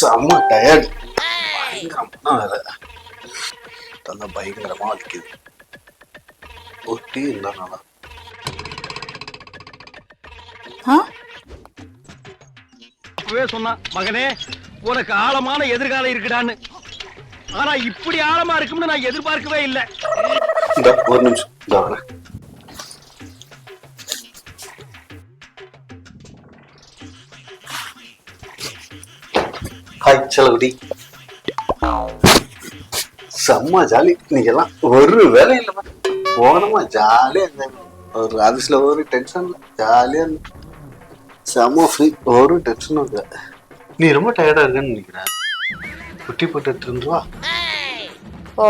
செம்ம டயர்ட் பயங்கரம்னா வேற. தலை பயங்கரமா வலிக்குது. ஒரு டீ சொன்னா மகனே உனக்கு ஆழமான எதிர்காலம் இருக்குடான்னு. ஆனா இப்படி ஆழமா இருக்கும்னு நான் எதிர்பார்க்கவே இல்லை. ஒரு நிமிஷம் இந்த வரேன் ஹாய் செலவுடி. செம்ம ஜாலி இன்னைக்கெல்லாம் ஒரு வேலை இல்லைம்மா போனோமா ஜாலியாக இருந்தேன் ஒரு ஆஃபீஸில் ஒரு டென்ஷன் இல்லை. ஜாலியாக இருந்தேன். செம்ம ஃப்ரீ ஒரு டென்ஷனும் இல்லை. நீ ரொம்ப டயர்டாக இருக்கேன்னு நினைக்கிறேன். குட்டி போட்டு எடுத்துருந்துருவா ஓ